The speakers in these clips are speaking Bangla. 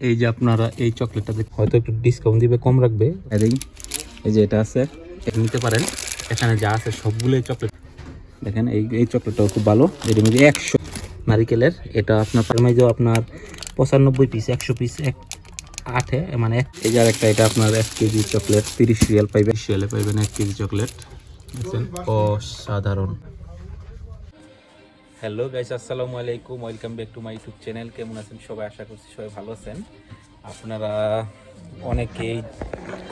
এই যে আপনারা এই চকলেটটা দেখ- হয়তো একটু ডিসকাউন্ট দিবে, কম রাখবে। এই যে এটা আছে এটা নিতে পারেন। এখানে যা আছে সবগুলোই চকলেট। দেখেন, এই এই চকলেটটাও খুব ভালো। এর মধ্যে একশো নারিকেলের, এটা আপনার পারমাইজও আপনার পঁচানব্বই পিস একশো পিস এক আটে মানে এই যে আরেকটা, এটা আপনার এক কেজি চকলেট, তিরিশ রিয়াল পাইবেন রিয়ালে পাইবেন এক কেজি চকলেট। অসাধারণ। হ্যালো গাইস, আসসালামু আলাইকুম। Welcome back to my YouTube channel কেমন আছেন? সবাই আশা করছি সবাই ভালো আছেন। আপনারা অনেকেই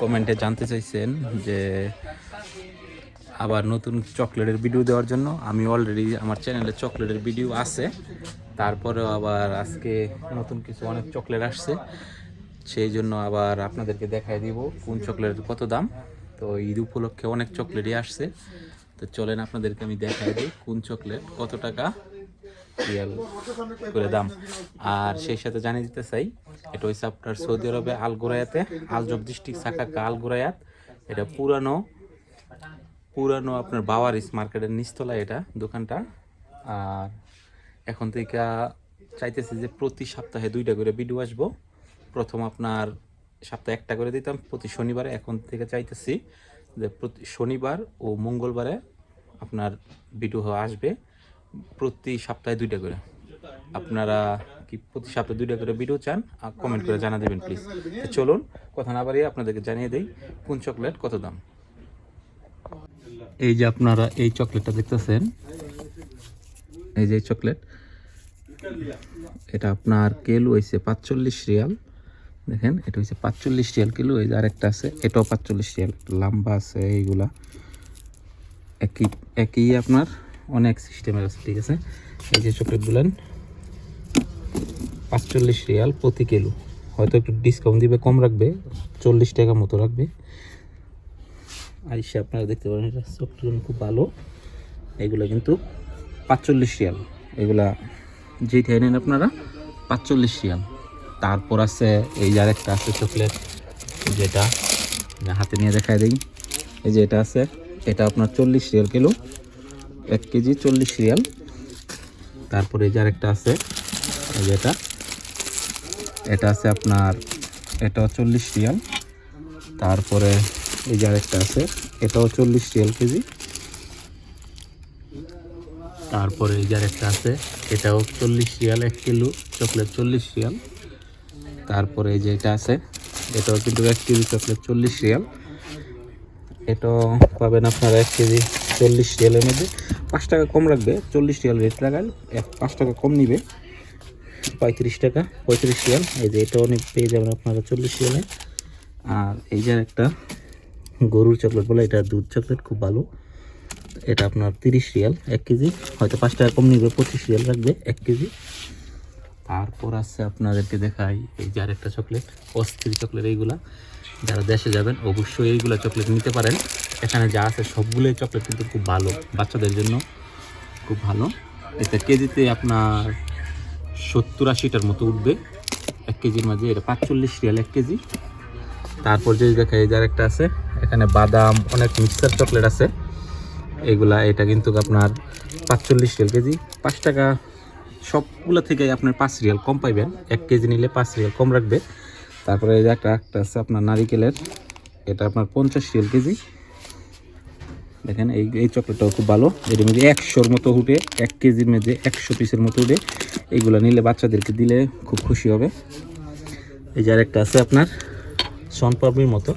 কমেন্টে জানতে চাইছেন যে আবার নতুন চকলেটের ভিডিও দেওয়ার জন্য। আমি অলরেডি আমার চ্যানেলে চকলেটের ভিডিও আছে। তারপরেও আবার আজকে নতুন কিছু অনেক চকলেট আসছে। সেই জন্য আবার আপনাদেরকে দেখাই দিব কোন চকলেটের কত দাম। তো ঈদ উপলক্ষে অনেক চকলেটই আসছে। তো চলেন আপনাদেরকে আমি দেখাই দিই কোন চকলেট, কত টাকা? রিয়াল করে দাম। আর সেই সাথে জানিয়ে দিতে চাই, এটা হচ্ছে আপনার সৌদি আরবে আল গোরায়াতে আলজব ডিস্ট্রিক্ট সাকাকা আল গোরায়াত এটা পুরানো পুরানো আপনার বাওয়ারিস মার্কেটের নিচতলায় এটা দোকানটা। আর এখন থেকে চাইতেছি যে প্রতি সপ্তাহে দুইটা করে ভিডিও আসব। প্রথম আপনার সপ্তাহে একটা করে দিতাম, প্রতি শনিবারে। এখন থেকে চাইতেছি যে প্রতি শনিবার ও মঙ্গলবারে আপনার ভিডিও আসবে প্রতি সপ্তাহে দুইটা করে। আপনারা কি প্রতি সপ্তাহে দুইটা করে ভিডিও চান আর কমেন্ট করে জানা দেবেন প্লিজ চলুন, কথা না বাড়িয়ে আপনাদেরকে জানিয়ে দেই, কোন চকলেট কত দাম? এই যে আপনারা এই চকলেটটা দেখতেছেন, এই যে চকলেট এটা আপনার কেলু হয়েছে পাঁচচল্লিশ রিয়াল। দেখেন, এটা হচ্ছে পাঁচচল্লিশ রিয়াল কিলো, এই যে আরেকটা আছে, এটাও পাঁচচল্লিশ রিয়াল, লম্বা আছে এইগুলা। একই একই আপনার অনেক সিস্টেমের আছে, ঠিক আছে? এই যে চকলেটগুলান পাঁচচল্লিশ রিয়াল প্রতি কিলো। হয়তো একটু ডিসকাউন্ট দিবে, কম রাখবে, চল্লিশ টাকা মতো রাখবে। আইসে আপনারা দেখতে পারেন, এটা চকলেট খুব ভালো। এগুলো কিন্তু পাঁচচল্লিশ রিয়াল। এগুলা যেইটা নেন আপনারা, পাঁচচল্লিশ রিয়াল। তারপর আছে, এই যে আরেকটা আছে চকলেট যেটা হাতে নিয়ে দেখায় দিই। এই যে এটা আছে এটা আপনার চল্লিশ রিয়াল কিলো। এক কেজি চল্লিশ রিয়াল। তারপরে এই যে আরেকটা আছে এটা। এটা আছে আপনার, এটাও চল্লিশ রিয়াল। তারপরে এই যে আরেকটা আছে, এটাও চল্লিশ রিয়াল কেজি। তারপরে এই যে আরেকটা আছে, এটাও চল্লিশ রিয়াল এক কিলো, চকলেট চল্লিশ রিয়াল। তারপরে এই যে এটা আছে, এটাও কিন্তু এক কেজি চকলেট চল্লিশ রিয়াল। এটাও পাবেন আপনারা এক কেজি চল্লিশ রিয়ালের মধ্যে। পাঁচ টাকা কম রাখবে, চল্লিশ রিয়াল রেট লাগাল এক পাঁচ টাকা কম নিবে। পঁয়ত্রিশ টাকা, পঁয়ত্রিশ রিয়াল। এই যে এটাও অনেক পেয়ে যাবেন আপনারা চল্লিশ রিয়ালে। আর এই যে একটা গরুর চকলেট বলে, এটা দুধ চকলেট, খুব ভালো। এটা আপনার তিরিশ রিয়াল এক কেজি। হয়তো পাঁচ টাকা কম নিবে, পঁচিশ রিয়াল রাখবে এক কেজি। তারপর আছে আপনাদেরকে দেখাই, এই যে আরেকটা চকলেট, অস্থির চকলেট, এইগুলা। যারা দেশে যাবেন, অবশ্যই এইগুলা চকলেট নিতে পারেন। এখানে যা আছে সবগুলোই চকলেট কিন্তু খুব ভালো, বাচ্চাদের জন্য খুব ভালো। এটা কেজিতে আপনার সত্তর আশিটার মতো উঠবে। এক কেজির মাঝে এটা পাঁচচল্লিশ রিয়াল এক কেজি। তারপর যদি দেখা এই যে আরেকটা আছে, এখানে বাদাম, অনেক মিক্সার চকলেট আছে। এগুলা, এটা কিন্তু আপনার পাঁচচল্লিশ রিয়াল কেজি। পাঁচ টাকা, সবগুলো থেকে আপনার পাঁচ রিয়াল কম পাইবেন। এক কেজি নিলে পাঁচ রিয়াল কম রাখবে। তারপরে এই যে একটা একটা আছে আপনার নারিকেলের, এটা আপনার পঞ্চাশ রিয়াল কেজি। দেখেন, এই এই চকলেটটাও খুব ভালো। এর মধ্যে একশোর মতো উঠে, এক কেজির মধ্যে একশো পিসের মতো উঠে। এইগুলো নিলে বাচ্চাদেরকে দিলে খুব খুশি হবে। এই যে আরেকটা আছে আপনার সনপাপড়ির মতো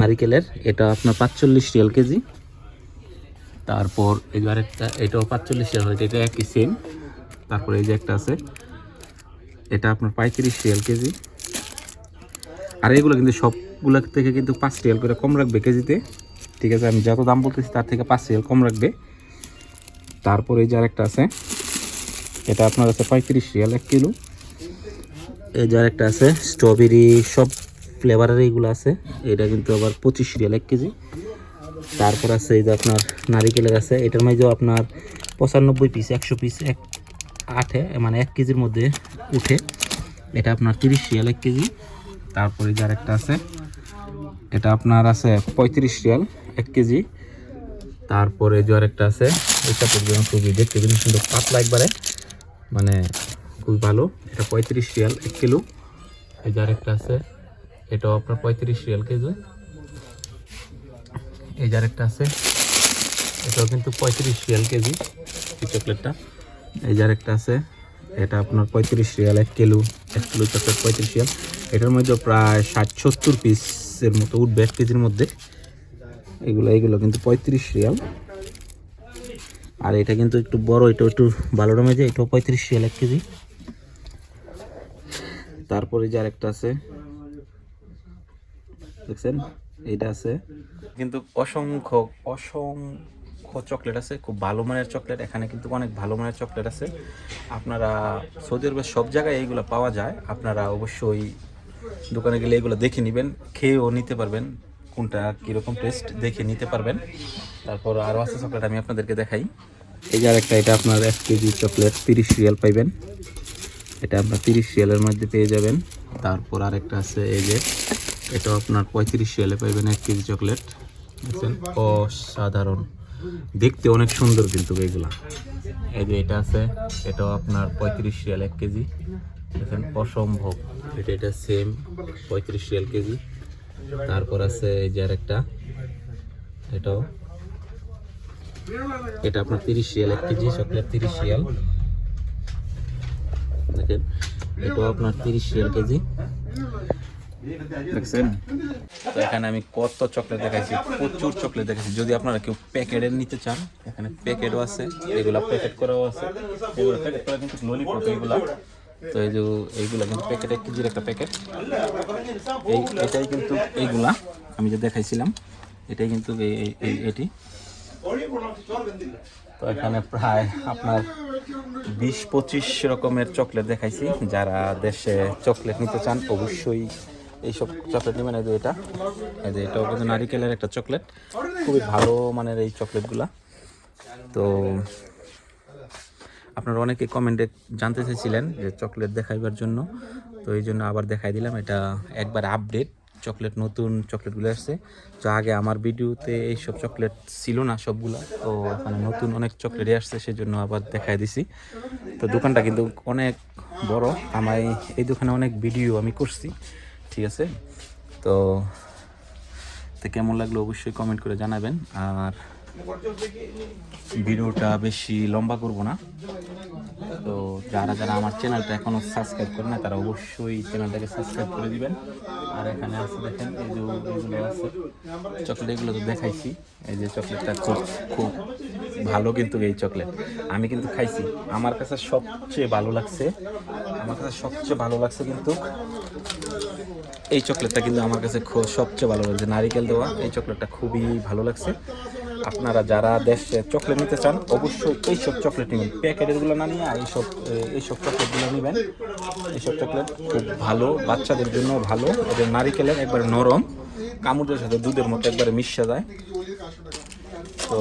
নারিকেলের, এটা আপনার পাঁচচল্লিশ রিয়াল কেজি। তারপর এই যে আরেকটা, এটাও পাঁচচল্লিশ রিয়াল এটা একই সেম তারপরে এই যে একটা আছে, এটা আপনার পঁয়ত্রিশ রিয়াল কেজি। আর এগুলো কিন্তু সবগুলো থেকে কিন্তু পাঁচ রিয়াল করে কম রাখবে কেজিতে। ঠিক আছে, আমি যত দাম বলতেছি তার থেকে পাঁচ রিয়াল কম রাখবে। তারপরে এই যে আরেকটা আছে, এটা আপনার আছে পঁয়ত্রিশ রিয়াল এক কিলো। এই যে আরেকটা আছে স্ট্রবেরি, সব ফ্লেভারের এইগুলো আছে। এটা কিন্তু আবার পঁচিশ রিয়াল এক কেজি। তারপর আছে এই যে আপনার নারিকেলের আছে, এটার মাঝেও আপনার পঁচানব্বই পিস একশো পিস এক আটে মানে এক কেজির মধ্যে উঠে। এটা আপনার তিরিশ রিয়াল এক কেজি। তারপরে যে আরেকটা আছে, এটা আপনার আছে পঁয়ত্রিশ রিয়াল, এক কেজি। তারপরে যে আরেকটা আছে এটা পর্যন্ত খুবই দেখতে কিন্তু সুন্দর পাতলা একবারে মানে খুবই ভালো। এটা পঁয়ত্রিশ রিয়াল এক কিলো। এই যে আরেকটা আছে, এটাও আপনার পঁয়ত্রিশ রিয়াল কেজি। এই যে আরেকটা আছে, এটাও কিন্তু পঁয়ত্রিশ রিয়াল কেজি, এই চকলেটটা। এই যে আরেকটা আছে, এটা আপনার পঁয়ত্রিশ রিয়াল এক কিলো এক কিলো চকলেট পঁয়ত্রিশ রিয়াল। এটার মধ্যে প্রায় ষাট সত্তর পিসের মতো উঠবে, এক কেজির মধ্যে। এগুলো এগুলো কিন্তু পঁয়ত্রিশ রিয়াল। আর এটা কিন্তু একটু বড় এটা একটু ভালো যে, এটাও পঁয়ত্রিশ রিয়াল এক কেজি। তারপরে যে আরেকটা আছে, দেখছেন? এইটা আছে কিন্তু অসংখ্য অসংখ্য চকলেট আছে, খুব ভালো মানের চকলেট এখানে কিন্তু অনেক ভালো মানের চকলেট আছে। আপনারা সৌদি আরবের সব জায়গায় এইগুলো পাওয়া যায়। আপনারা অবশ্যই দোকানে গেলে এগুলো দেখে নেবেন, খেয়েও নিতে পারবেন, কোনটা কীরকম টেস্ট দেখে নিতে পারবেন। তারপর আরও আছে চকলেট আমি আপনাদেরকে দেখাই। এই যে আরেকটা, এটা আপনার এক কেজি চকলেট তিরিশ রিয়াল পাইবেন। এটা আপনার তিরিশ রিয়ালের মধ্যে পেয়ে যাবেন। তারপর আরেকটা আছে, এই যে, এটাও আপনার পঁয়ত্রিশ রিয়ালে পাইবেন এক কেজি চকলেট দেখছেন? অসাধারণ। দেখতে অনেক সুন্দর কিন্তু এগুলা। এই যে এটা আছে, এটাও আপনার পঁয়ত্রিশ রিয়াল এক কেজি। দেখেন অসম্ভব। এটা এটা সেম পঁয়ত্রিশ রিয়াল কেজি। তারপর আছে এই যে আরেকটা। এটাও। এটা আপনার তিরিশ রিয়াল এক কেজি চকলেট তিরিশ রিয়াল দেখেন এটাও আপনার তিরিশ রিয়াল কেজি। দেখছেন? তো এখানে আমি কত চকলেট দেখাইছি প্রচুর চকলেট দেখাইছি। যদি আপনারা কেউ প্যাকেটের নিতে চান এখানে প্যাকেটও আছে এগুলা প্যাকেট করাও আছে। এগুলো প্যাকেট করা কিন্তু ললিপপ এইগুলা তো এই যে এইগুলা কিন্তু প্যাকেট এক কেজির একটা প্যাকেট এই, এটাই কিন্তু এইগুলা, আমি যে দেখাইছিলাম, এটাই কিন্তু এই- এটি। তো এখানে প্রায় আপনার বিশ পঁচিশ রকমের চকলেট দেখাইছি। যারা দেশে চকলেট নিতে চান, অবশ্যই এইসব চকলেট নেবেন। এই যে এটা, এই যে এটাও কিন্তু নারিকেলের একটা চকলেট। খুবই ভালো মানের এই চকলেটগুলা। তো আপনারা অনেকে কমেন্টে জানতে চাইছিলেন যে চকলেট দেখাইবার জন্য। তো এই জন্য আবার দেখাই দিলাম। এটা একবার আপডেট চকলেট নতুন চকলেটগুলো আসছে। তো আগে আমার ভিডিওতে এইসব চকলেট ছিল না সবগুলা। তো এখানে নতুন অনেক চকলেটই আসছে, সেজন্য আবার দেখাই দিছি। তো দোকানটা কিন্তু অনেক বড়। এই- এই দোকানে অনেক ভিডিও আমি করছি। ঠিক আছে? তো তো কেমন লাগল অবশ্যই কমেন্ট করে জানাবেন। আর ভিডিওটা বেশি লম্বা করব না। তো যারা যারা আমার চ্যানেলটা এখনও সাবস্ক্রাইব করে না তারা অবশ্যই চ্যানেলটাকে সাবস্ক্রাইব করে দিবেন। আর এখানে আছে দেখেন, এই যে এগুলো আছে চকলেট এগুলো তো দেখাইছি। এই যে চকলেটটা খুব খুব ভালো কিন্তু এই চকলেট আমি কিন্তু খাইছি। আমার কাছে সবচেয়ে ভালো লাগছে, আমার কাছে সবচেয়ে ভালো লাগছে কিন্তু এই চকলেটটা কিন্তু আমার কাছে সবচেয়ে ভালো লাগছে। নারিকেল দেওয়া, এই চকলেটটা খুবই ভালো লাগছে। আপনারা যারা দেশে চকলেট নিতে চান, অবশ্যই এইসব চকলেট নেবেন। প্যাকেটেরগুলো না নিয়ে এইসব এইসব চকলেটগুলো নেবেন। এইসব চকলেট খুব ভালো, বাচ্চাদের জন্য ভালো। এদের নারিকেলের একবারে নরম, কামড়ের সাথে দুধের মতো একবারে মিশে যায়। তো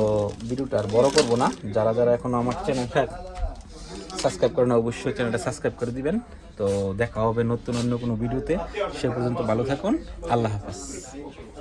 ভিডিওটা আর বড় করব না। যারা যারা এখনও আমার চ্যানেলটা সাবস্ক্রাইব করে করেন, অবশ্যই চ্যানেলটা সাবস্ক্রাইব করে দিবেন। তো দেখা হবে নতুন অন্য কোনো ভিডিওতে। সে পর্যন্ত ভালো থাকুন। আল্লাহ হাফেজ।